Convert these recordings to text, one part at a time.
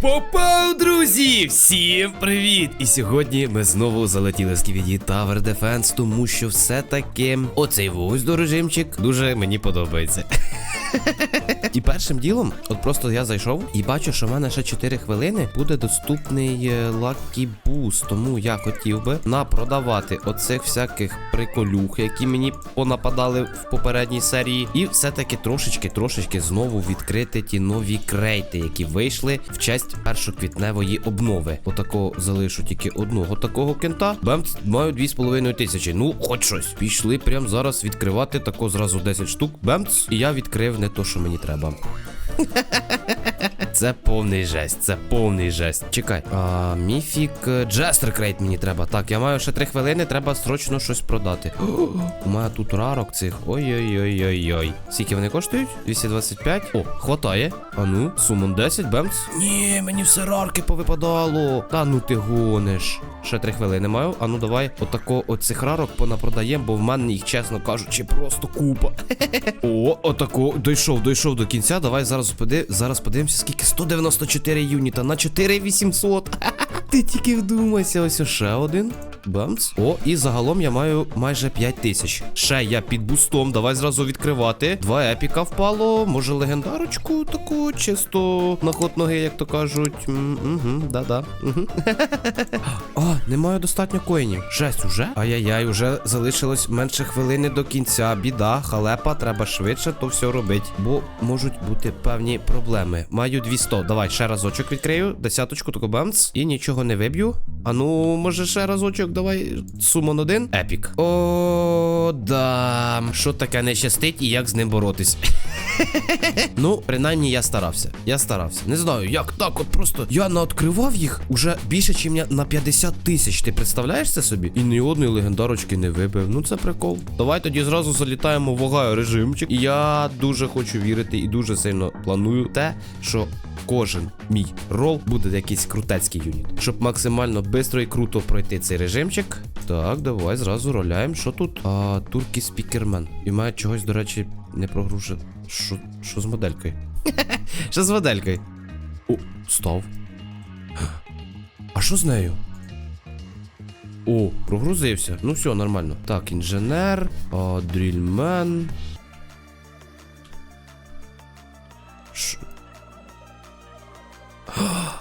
Попав, друзі! Всім привіт! І сьогодні ми знову залетіли з KVD Tower Defense, тому що все-таки оцей ось режимчик дуже мені подобається. І першим ділом, от просто я зайшов і бачу, що в мене ще 4 хвилини буде доступний е, Lucky Boost. Тому я хотів би напродавати оцих всяких приколюх, які мені понападали в попередній серії. І все-таки трошечки, трошечки знову відкрити ті нові крейти, які вийшли в честь першоквітневої обнови. Отакого залишу тільки одного такого кента. Бемц, маю 2,5 тисячі. Ну, хоч щось. Пішли прямо зараз відкривати тако зразу 10 штук. Бемц, і я відкрив не то, що мені треба. babam. Це повний жесть, це повний жесть. Чекай. А, міфік Джестер крейт мені треба. Так, я маю ще 3 хвилини, треба срочно щось продати. У мене тут рарок цих. Ой-ой-ой-ой-ой. Скільки вони коштують? 225. О, хватає. А ну, сумон 10, бемц. Ні, мені все рарки повипадало. Та ну ти гониш. Ще 3 хвилини маю. А ну давай отако оцих рарок понапродаємо, бо в мене їх, чесно кажучи, просто купа. О, отако. Дійшов, дійшов до кінця. Давай зараз поди... зараз подивимося, скільки 194 юніта на 4800. Ти тільки вдумайся, ось ще один. Бамц. О, і загалом я маю майже 5 тисяч. Ще я під бустом. Давай зразу відкривати. Два епіка впало. Може легендарочку таку, чисто на ход ноги, як то кажуть. Угу, да-да. О, не маю достатньо коїнів. Жесть уже. Ай-яй-яй, уже залишилось менше хвилини до кінця. Біда, халепа, треба швидше то все робити. Бо можуть бути певні проблеми. Маю 200. Давай ще разочок відкрию. Десяточку тако бамц. І нічого не виб'ю. А ну, може, ще разочок, давай. Сумон один. Епік. О, да. Що таке не щастить і як з ним боротись? Ну, принаймні я старався. Я старався. Не знаю, як так, от просто я наоткривав їх уже більше, ніж на 50 тисяч. Ти представляєш це собі? І ні одної легендарочки не вибив. Ну це прикол. Давай тоді зразу залітаємо в Огайо режимчик. І я дуже хочу вірити і дуже сильно планую те, що. Кожен мій рол буде якийсь крутецький юніт, щоб максимально швидко і круто пройти цей режимчик. Так, давай зразу роляємо. Що тут? А, туркі спікермен. І має чогось, до речі, не прогружив. Що, що з моделькою? Що з моделькою? О, став. А що з нею? О, прогрузився. Ну все, нормально. Так, інженер, дрільмен.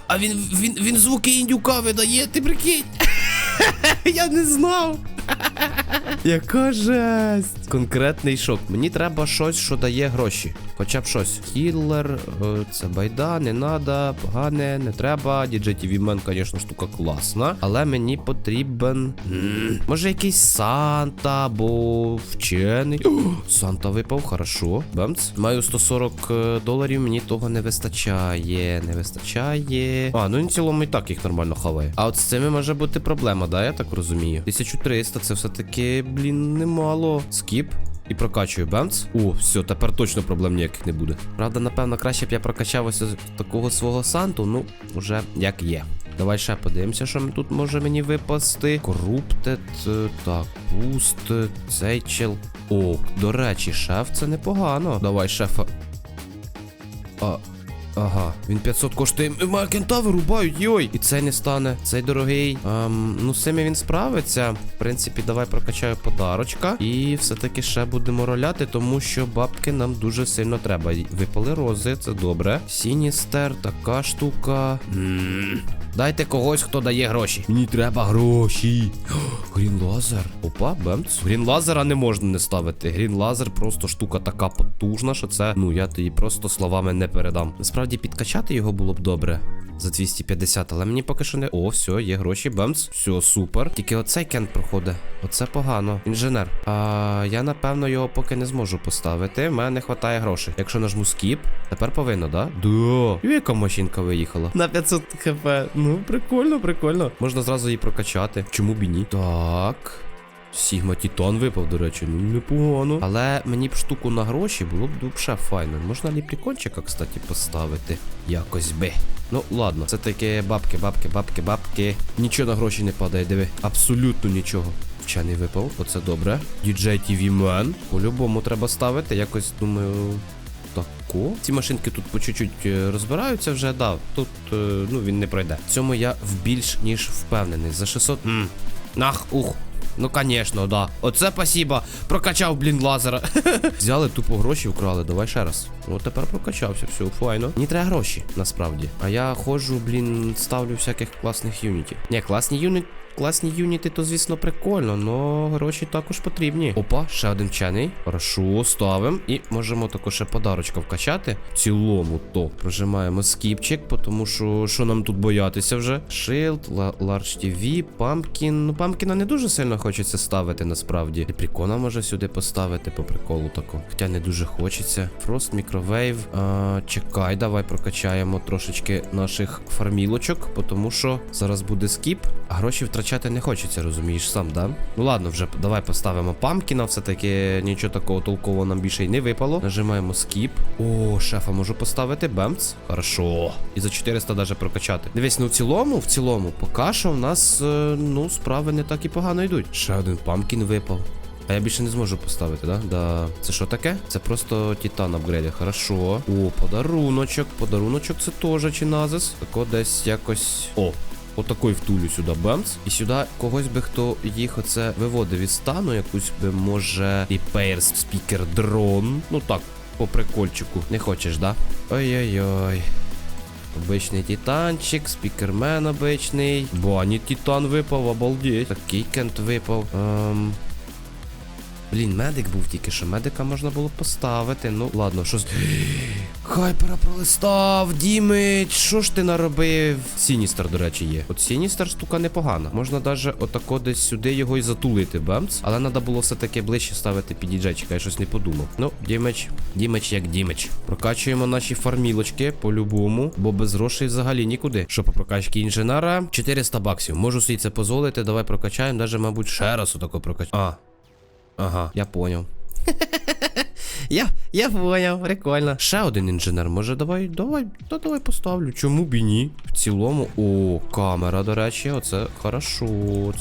А він, він, він звуки індюка видає, ти прикинь. Я не знав. Яка жесть. Конкретний шок. Мені треба щось, що дає гроші. Хоча б щось. Хіллер, е, це байда, не надо, погане, не треба. DJ TV Man, звісно, штука класна. Але мені потрібен. Може, якийсь Санта або вчений. Санта випав, хорошо. Бамц. Маю 140 е, доларів, мені того не вистачає. Не вистачає. А, ну він в цілому і так їх нормально хаває. А от з цими може бути проблема, да, я так розумію. 1300 це все-таки, блін, немало. Скіп. І прокачую бемц. О, все, тепер точно проблем ніяких не буде. Правда, напевно, краще б я прокачав ось такого свого санту, ну, уже як є. Давай ще подивимося, що тут може мені випасти. Коруптед, так, пуст, цей чел. О, до речі, шеф це непогано. Давай, шефа. А, Ага, він 500 коштує. Має кента вирубають, йой! І це не стане. Цей дорогий. Ем, ну, з цими він справиться. В принципі, давай прокачаю подарочка. І все-таки ще будемо роляти, тому що бабки нам дуже сильно треба. Випали рози, це добре. Сіністер, така штука. Дайте когось, хто дає гроші. Мені треба гроші. Грін лазер. Опа, бемц. Грін лазера не можна не ставити. Грін лазер просто штука така потужна, що це, ну я тобі просто словами не передам. Насправді підкачати його було б добре. За 250, але мені поки що не. О, все, є гроші, бемц. Все, супер. Тільки оцей кент проходить. Оце погано. Інженер. А я напевно його поки не зможу поставити. У мене не вистачає грошей. Якщо нажму скіп, тепер повинно, да? Да. Яка машинка виїхала? На 500 хп. Ну, прикольно, прикольно. Можна зразу її прокачати. Чому б і ні? Так. Сігма Тітан випав, до речі, ну непогано. Але мені б штуку на гроші було б дуже файно. Можна ліпрікончика, кстати, поставити. Якось би. Ну, ладно, це таке бабки, бабки, бабки, бабки. Нічого на гроші не падає, диви. Абсолютно нічого. Вчений випав, оце добре. DJ TV Man. По-любому треба ставити. Якось думаю. Так, Тако. Ці машинки тут по чуть-чуть е, розбираються вже, да. Тут е, ну він не пройде. В цьому я в більш ніж впевнений. За 600. М. Ах, ух. Ну, конечно, да. Оце спасибо. Прокачав, блін, лазера. Взяли тупо гроші, вкрали. Давай ще раз. От тепер прокачався, все, файно. Мені треба гроші, насправді. А я ходжу, блін, ставлю всяких класних юнітів. Ні, класні юніти. Класні юніти, то звісно прикольно, но гроші також потрібні. Опа, ще один вчений. Хорошо, ставимо. І можемо також ще подарочка вкачати. В цілому то прожимаємо скіпчик, тому що що нам тут боятися вже? Шилд, Large TV, Памкін. Ну, памкіна не дуже сильно хочеться ставити насправді. І прикона може сюди поставити по приколу тако. Хоча не дуже хочеться. Фрост, мікровейв. А, чекай, давай прокачаємо трошечки наших фармілочок, тому що зараз буде скіп, а гроші втрачати не хочеться, розумієш сам, да? Ну ладно, вже давай поставимо памкіна, все-таки нічого такого толкового нам більше й не випало. Нажимаємо скіп. О, шефа можу поставити. Бемц. Хорошо. І за 400 даже прокачати. Дивись, ну в цілому, в цілому, поки що в нас, е, ну, справи не так і погано йдуть. Ще один памкін випав. А я більше не зможу поставити, да? Да. Це що таке? Це просто титан апгрейди. Хорошо. О, подаруночок. Подаруночок це теж чиназис. Тако десь якось. О, Отакий втулю сюди бемц. І сюди когось би хто їх оце виводив із стану, якусь би, може, repair спікер дрон. Ну так, по прикольчику. Не хочеш, да? Ой-ой-ой. Обичний титанчик, спікермен обичний. Бані титан випав, обалдеть. Такий кент випав. Ем... Блін, медик був тільки що. Медика можна було поставити. Ну, ладно, щось. Хайпера пролистав, Дімич, що ж ти наробив? Сіністер, до речі, є. От Сіністер штука непогана. Можна даже отако десь сюди його і затулити, бемц. Але треба було все-таки ближче ставити під діджейчика, я щось не подумав. Ну, Дімич, Дімич як Дімич. Прокачуємо наші фармілочки по-любому, бо без грошей взагалі нікуди. Що по прокачці інженера? 400 баксів. Можу собі це дозволити. Давай прокачаємо, даже, мабуть, ще раз отако прокачаємо. А. Ага, я поняв. Я, я поняв, прикольно. Ще один інженер. Може, давай, давай, та давай поставлю. Чому б і ні? В цілому, о, камера, до речі, оце хорошо,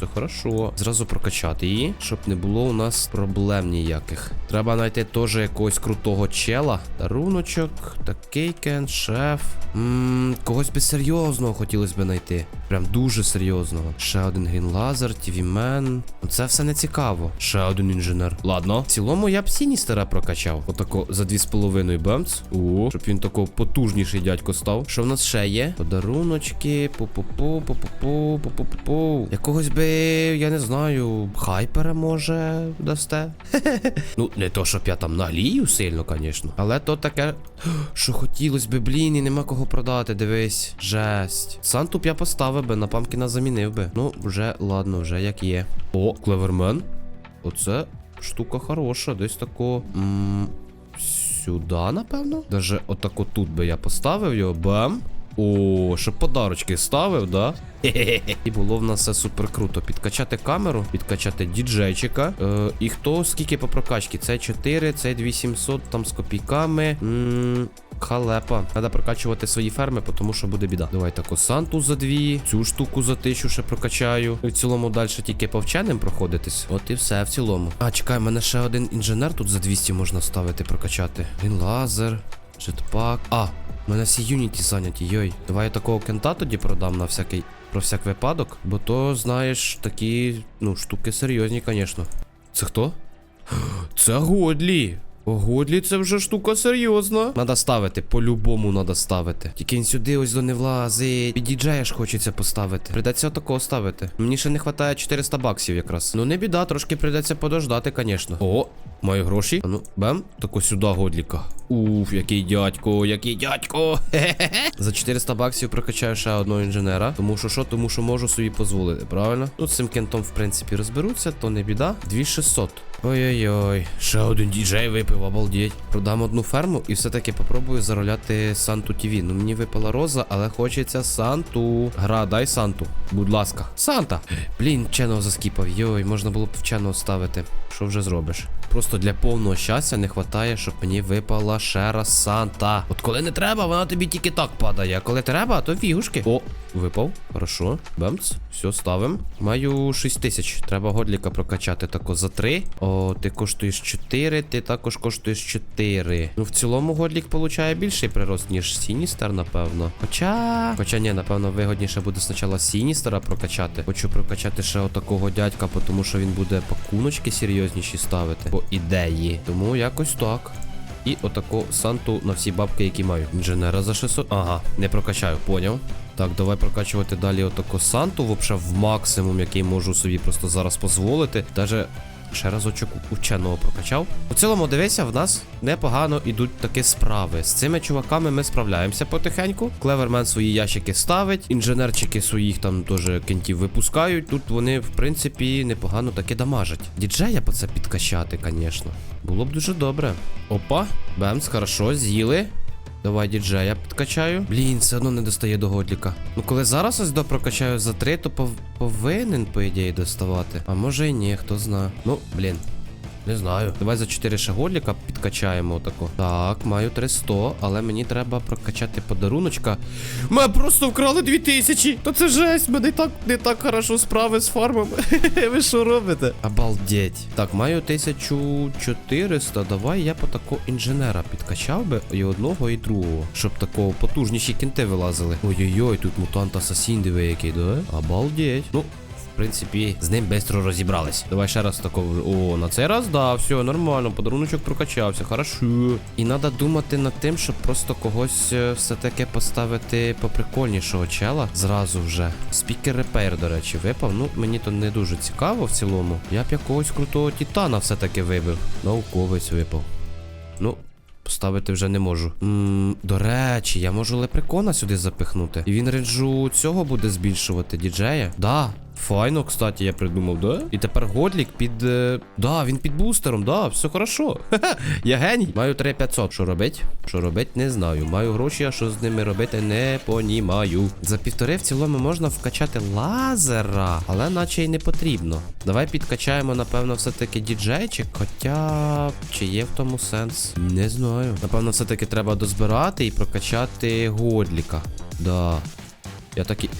це хорошо. Зразу прокачати її, щоб не було у нас проблем ніяких. Треба знайти теж якогось крутого чела. Даруночок, такий кен, шеф. Ммм, когось би серйозного хотілося б знайти. Прям дуже серйозного. Ще один грін лазер, тівімен. Це все не цікаво. Ще один інженер. Ладно. В цілому я б Сіністера прокачав. Отако за 2,5 бемц. О, щоб він тако потужніший дядько став. Що в нас ще є? Подаруночки, пу-пу-пу, пу-пу-пу, пу-пу-пу. Якогось би, я не знаю, хайпера може дасте. Ну, не то, щоб я там наглію сильно, звісно. Але то таке, що хотілося би, блін, і нема кого продати, дивись. Жесть. Санту б я поставив би, на памкіна замінив би. Ну, вже, ладно, вже як є. О, клевермен. Оце штука хороша, десь тако. М сюди, напевно. Даже отако тут би я поставив його. Бам. О, щоб подарочки ставив, да? І було в нас все супер круто. Підкачати камеру, підкачати діджейчика. Е, і хто скільки по прокачці? Це 4, це 2700 там з копійками. М Халепа. Треба прокачувати свої ферми, тому що буде біда. Давай таку Санту за дві, цю штуку за тисячу ще прокачаю. І в цілому далі тільки по вченим проходитись. От і все в цілому. А, чекай, мене ще один інженер тут за 200 можна ставити, прокачати. Він лазер, джетпак. А, у мене всі юніті зайняті, йой. Давай я такого кента тоді продам на всякий. Про всяк випадок, бо то, знаєш, такі, ну, штуки серйозні, звісно. Це хто? Це Годлі. Годлі, це вже штука серйозна. Надо ставити, по-любому надо ставити. Тільки він сюди ось до не влазить. Під діджея ж хочеться поставити. Придеться отакого ставити. Мені ще не вистачає 400 баксів якраз. Ну не біда, трошки придеться подождати, звісно. О, маю гроші. А ну, бем, тако сюди годліка. Уф, який дядько, який дядько. За 400 баксів прокачаю ще одного інженера. Тому що що? Тому що можу собі дозволити, правильно? Ну, з цим кентом, в принципі, розберуться, то не біда. 2600. Ой-ой-ой, ще один діджей випив, обалдеть. Продам одну ферму і все-таки попробую зароляти Санту ТВ. Ну мені випала роза, але хочеться Санту. Гра, дай Санту. Будь ласка. Санта! Блін, вченого заскіпав. Йой, можна було б вченого ставити. Що вже зробиш? Просто для повного щастя не вистачає, щоб мені випала ще раз Санта. От коли не треба, вона тобі тільки так падає. А коли треба, то фігушки. О, випав. Хорошо. Бемц. Все, ставим. Маю 6 тисяч. Треба годліка прокачати тако за 3. О, ти коштуєш 4, ти також коштуєш 4. Ну, в цілому годлік получає більший прирост, ніж Сіністер, напевно. Хоча. Хоча ні, напевно, вигодніше буде спочатку Сіністера прокачати. Хочу прокачати ще отакого дядька, тому що він буде пакуночки серйозніші ставити. По ідеї. Тому якось так. І отаку санту на всі бабки, які маю. Інженера за 600. Ага, не прокачаю, поняв. Так, давай прокачувати далі отаку санту, вообще в максимум, який можу собі просто зараз дозволити. Даже ще разочок ученого прокачав. У цілому, дивися, в нас непогано ідуть такі справи. З цими чуваками ми справляємося потихеньку. Клевермен свої ящики ставить, інженерчики своїх там теж кентів випускають. Тут вони, в принципі, непогано таки дамажать. Діджея по це підкачати, звісно. Було б дуже добре. Опа, бемс, хорошо, з'їли. Давай діджея підкачаю. Блін, все одно не достає до годліка. Ну коли зараз ось до прокачаю за три, то пов- повинен, по ідеї, доставати. А може і ні, хто знає. Ну, блін. Не знаю. Давай за 4 ще годліка підкачаємо отако. Так, маю 300, але мені треба прокачати подаруночка. Ми просто вкрали 2000! То це жесть, мене так не так хорошо справи з фармами. Ви що робите? Обалдеть. Так, маю 1400. Давай я по такого інженера підкачав би і одного, і другого. Щоб такого потужніші кінти вилазили. Ой-ой-ой, тут мутант асасін диви який, да? Обалдеть. Ну. Принципі, з ним швидко розібрались. Давай ще раз такого. О, на цей раз, да, все, нормально, подаруночок прокачався, хорошо. І треба думати над тим, щоб просто когось е, все-таки поставити поприкольнішого чела зразу вже. Спікер репейр, до речі, випав. Ну, мені то не дуже цікаво в цілому. Я б якогось крутого титана все-таки вибив. Науковець випав. Ну, Поставити вже не можу. Ммм, до речі, я можу лепрекона сюди запихнути. І він рейджу цього буде збільшувати діджея. Да. Файно, кстати, я придумав, да? І тепер годлік під. е, Да, він під бустером, да, все хорошо. Я геній. Маю 3500. Що робить? Що робить, не знаю. Маю гроші, а що з ними робити, не понімаю. За півтори в цілому можна вкачати лазера, але наче й не потрібно. Давай підкачаємо, напевно, все-таки діджейчик. Хоча чи є в тому сенс? Не знаю. Напевно, все-таки треба дозбирати і прокачати годліка. Да. Я такий.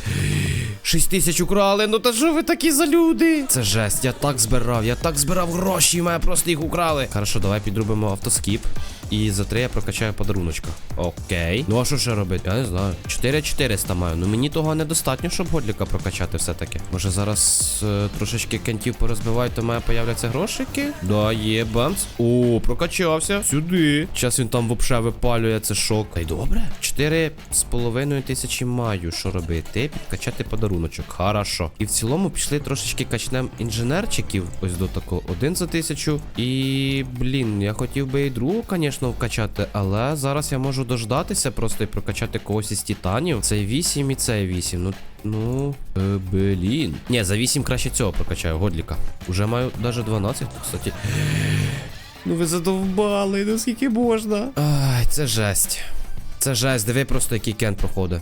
6 тисяч украли, ну та що ви такі за люди? Це жесть, я так збирав, я так збирав гроші, мене просто їх украли. Хорошо, давай підробимо автоскіп. І за три я прокачаю подаруночка. Окей. Ну а що ще робити? Я не знаю. 4400 маю. Ну мені того недостатньо, щоб годліка прокачати все-таки. Може зараз е, трошечки кентів порозбивають, то має появляться грошики? Да, є, бамс. О, прокачався. Сюди. Зараз він там вообще випалює, це шок. Та й добре. Чотири з половиною тисячі маю. Що робити? Підкачати подаруночок. Хорошо. І в цілому пішли трошечки качнем інженерчиків. Ось до такого. Один за тисячу. І, блін, я хотів би і другого, звісно, вкачати, але зараз я можу дождатися просто і прокачати когось із титанів. Цей 8 і цей 8. Ну, ну, е, блін. Ні, за 8 краще цього прокачаю, годліка. Уже маю навіть 12, кстати. Ну ви задовбали, ну скільки можна. Ай, це жесть. Це жесть, диви просто який кент проходить.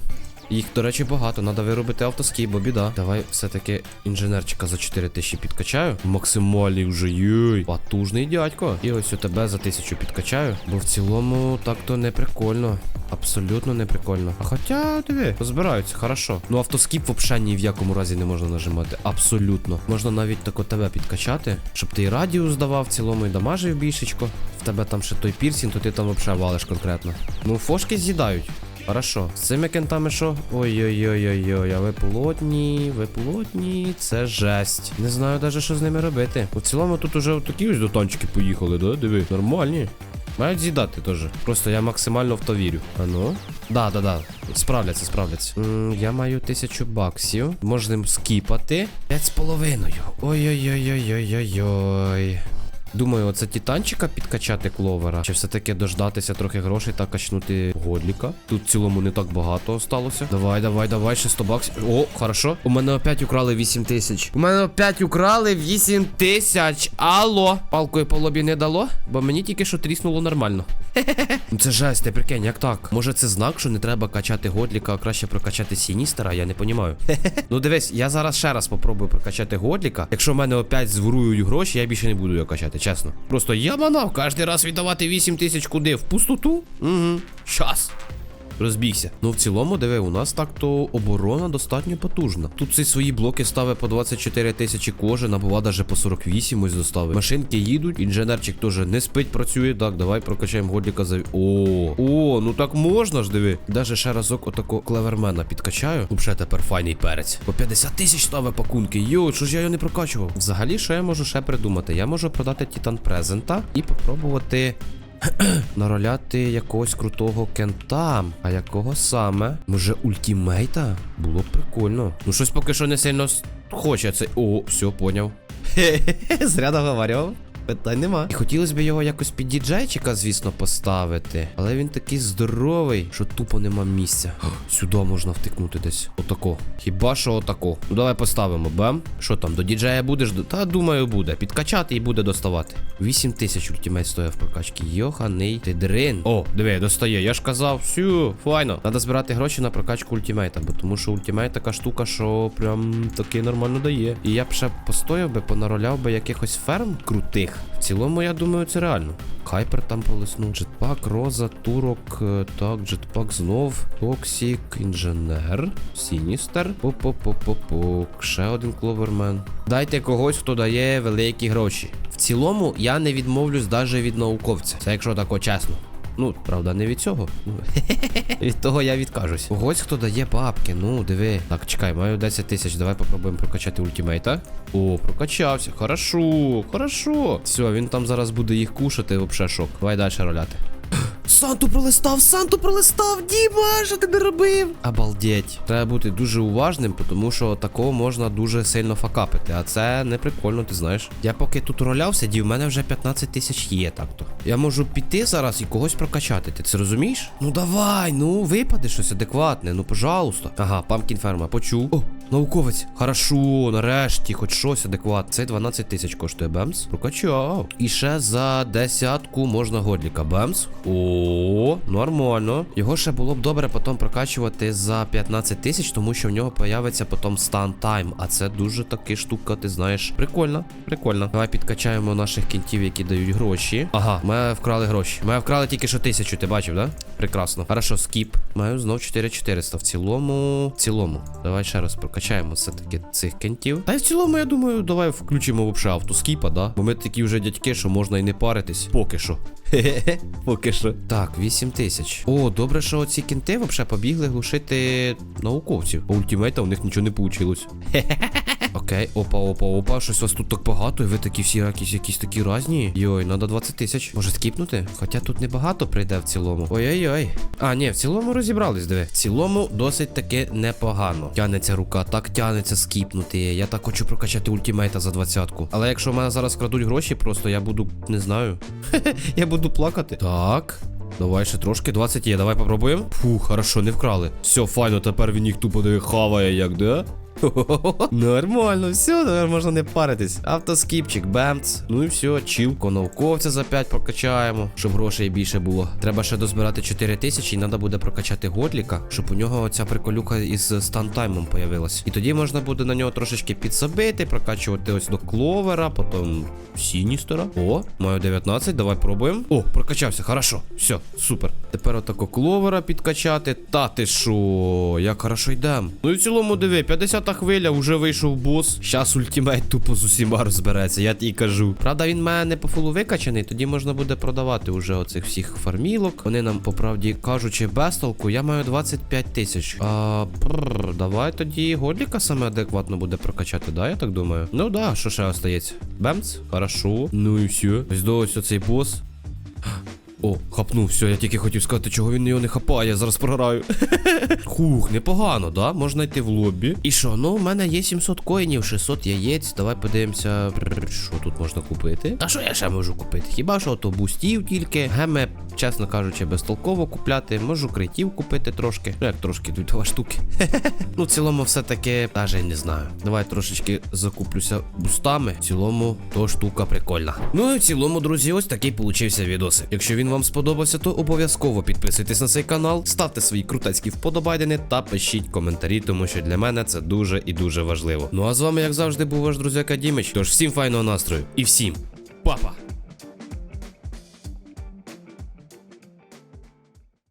Їх, до речі, багато, треба виробити автоскіп, бо біда. Давай все-таки інженерчика за 4 тисячі підкачаю. Максимальний вже йой. Потужний дядько. І ось у тебе за тисячу підкачаю. Бо в цілому так-то не прикольно. Абсолютно не прикольно. А хоча, диви, розбираються, хорошо. Ну автоскіп взагалі ні в якому разі не можна нажимати. Абсолютно. Можна навіть тако тебе підкачати, щоб ти і радіус давав в цілому і дамажив більшечко. В тебе там ще той пірсінг, то ти там взагалі валиш конкретно. Ну, фошки з'їдають. Хорошо. З цими кентами що? Ой-ой-ой-ой-ой, а ви плотні, ви плотні, це жесть. Не знаю навіть, що з ними робити. У цілому тут уже такі ось дотанчики поїхали, да? Диви, нормальні. Мають з'їдати теж. Просто я максимально в то вірю. А ну? Да, да, да. Справляться, справляться. М, я маю тисячу баксів. Можемо скіпати. П'ять з половиною. Ой-ой-ой-ой-ой-ой-ой. Думаю, оце титанчика підкачати кловера. Чи все-таки дождатися трохи грошей та качнути годліка? Тут в цілому не так багато осталося. Давай, давай, давай, ще 100 баксів. О, хорошо. У мене опять украли 8 тисяч. У мене опять украли 8 тисяч. Алло. Палкою по лобі не дало, бо мені тільки що тріснуло нормально. Ну це жесть, ти прикинь, як так? Може це знак, що не треба качати годліка, а краще прокачати сіністера, я не понімаю. ну дивись, я зараз ще раз попробую прокачати годліка. Якщо в мене опять зворують гроші, я більше не буду його качати, чесно. Просто я манав кожен раз віддавати 8 тисяч куди? В пустоту? Угу. Щас. Розбігся. Ну в цілому, диви, у нас так то оборона достатньо потужна. Тут ці свої блоки ставить по 24 тисячі кожен, а бува даже по 48 ось доставить. Машинки їдуть, інженерчик теж не спить, працює. Так, давай прокачаємо годліка за. О, о, ну так можна ж диви. Даже ще разок отако клевермена підкачаю. Уже тепер файний перець. По 50 тисяч ставить пакунки. Йо, що ж я його не прокачував? Взагалі, що я можу ще придумати? Я можу продати Титан Презента і попробувати нароляти якогось крутого кента. А якого саме? Може, ультімейта? Було б прикольно. Ну, щось поки що не сильно хоче це. О, все, поняв. Зря договарював. Питань нема. І хотілося б його якось під діджейчика, звісно, поставити. Але він такий здоровий, що тупо нема місця. Сюди можна втикнути десь. Отако. Хіба що отако. Ну давай поставимо, бам. Що там, до діджея будеш? Та думаю, буде. Підкачати і буде доставати. 8 тисяч ультимейт стоїть в прокачці. Йоханий ти дрин. О, диви, достає. Я ж казав, всю, файно. Надо збирати гроші на прокачку ультимейта, бо тому що ультимейт така штука, що прям таки нормально дає. І я б ще постояв би, понароляв би якихось ферм крутих. В цілому, я думаю, це реально. Хайпер там полиснув. Джетпак, Роза, Турок, е, так, джетпак знов. Токсік, інженер, Сіністер. По-по-по-по-по. Ще один кловермен. Дайте когось, хто дає великі гроші. В цілому, я не відмовлюсь навіть від науковця. Це якщо тако чесно. Ну, правда, не від цього. Ну, від того я відкажусь. Ось хто дає бабки. Ну, диви. Так, чекай, маю 10 тисяч. Давай попробуємо прокачати ультимейта. О, прокачався. Хорошо, хорошо. Все, він там зараз буде їх кушати, вообще шок. Давай далі роляти. Санту пролистав, Санту пролистав, Діма, що ти не робив? Обалдеть. Треба бути дуже уважним, тому що такого можна дуже сильно факапити. А це не прикольно, ти знаєш. Я поки тут ролявся, дів, в мене вже 15 тисяч є так-то. Я можу піти зараз і когось прокачати. Ти це розумієш? Ну давай, ну випади щось адекватне, ну пожалуйста. Ага, памкін ферма, почув. О, науковець. Хорошо, нарешті, хоч щось адекватне. Це 12 тисяч коштує Бемс. Прокачав. І ще за десятку можна годліка. Бемс. О, нормально. Його ще було б добре потім прокачувати за 15 тисяч, тому що в нього появиться потім стан тайм. А це дуже таки штука, ти знаєш. Прикольно, прикольно. Давай підкачаємо наших кінтів, які дають гроші. Ага, ми вкрали гроші. Ми вкрали тільки що тисячу, ти бачив, да? Прекрасно. Хорошо, скіп. Маю знов 4400. В цілому. В цілому. Давай ще раз прокачаємо все-таки цих кентів. Та й в цілому, я думаю, давай включимо взагалі автоскіпа, да? Бо ми такі вже дядьки, що можна і не паритись. Поки що. Хе-хе-хе, поки що. Так, 8 тисяч. О, добре, що ці кінти взагалі побігли глушити науковців. По ультимейта у них нічого не вийшло. Окей, опа, опа, опа. Щось вас тут так багато, і ви такі всі якісь, якісь такі разні. Йой, надо 20 тисяч. Може скіпнути? Хоча тут небагато прийде в цілому. Ой-ой-ой. А, ні, в цілому розібрались, диви. В цілому досить таки непогано. Тянеться рука, так тянеться скіпнути. Я так хочу прокачати ультимейта за двадцятку. Але якщо в мене зараз крадуть гроші, просто я буду, не знаю. я буду плакати. Так. Давай ще трошки, 20 є, давай попробуємо. Фу, хорошо, не вкрали. Все, файно, тепер він їх тупо не хаває, як, да? Нормально, все, можна не паритись. Автоскіпчик, бемц. Ну і все, чілко, науковця за 5 прокачаємо, щоб грошей більше було. Треба ще дозбирати 4 тисячі, і треба буде прокачати годліка, щоб у нього ця приколюка із стантаймом появилась. І тоді можна буде на нього трошечки підсобити, прокачувати ось до кловера, потім сіністера. О, маю 19, давай пробуємо. О, прокачався, хорошо. Все, супер. Тепер отако кловера підкачати. Та ти шо, як хорошо йдем. Ну і в цілому диви, 50-та хвиля, вже вийшов бос. Щас ультимейт тупо з усіма розбереться, я тобі кажу. Правда, він мене не по фулу викачаний, тоді можна буде продавати уже оцих всіх фармілок. Вони нам, по правді кажучи, без толку. Я маю 25 тисяч. А, прррр, давай тоді годліка саме адекватно буде прокачати, да, я так думаю. Ну да, що ще остається? Бемц, хорошо. Ну і все. Ось до ось оцей бос. О, хапнув, все, я тільки хотів сказати, чого він його не хапає, я зараз програю. Хух, непогано, да? Можна йти в лобі. І що, ну, в мене є 700 коїнів, 600 яєць. Давай подивимося, що тут можна купити. А що я ще можу купити? Хіба що то бустів тільки. Геме, чесно кажучи, безтолково купляти. Можу критів купити трошки. Ну, як трошки, тут два штуки. ну, в цілому, все-таки, навіть не знаю. Давай трошечки закуплюся бустами. В цілому, то штука прикольна. Ну і в цілому, друзі, ось такий получився відосик. Якщо він вам сподобався, то обов'язково підписуйтесь на цей канал, ставте свої крутецькі вподобайдени та пишіть коментарі, тому що для мене це дуже і дуже важливо. Ну а з вами, як завжди, був ваш друзяка Дімич. Тож всім файного настрою і всім па-па!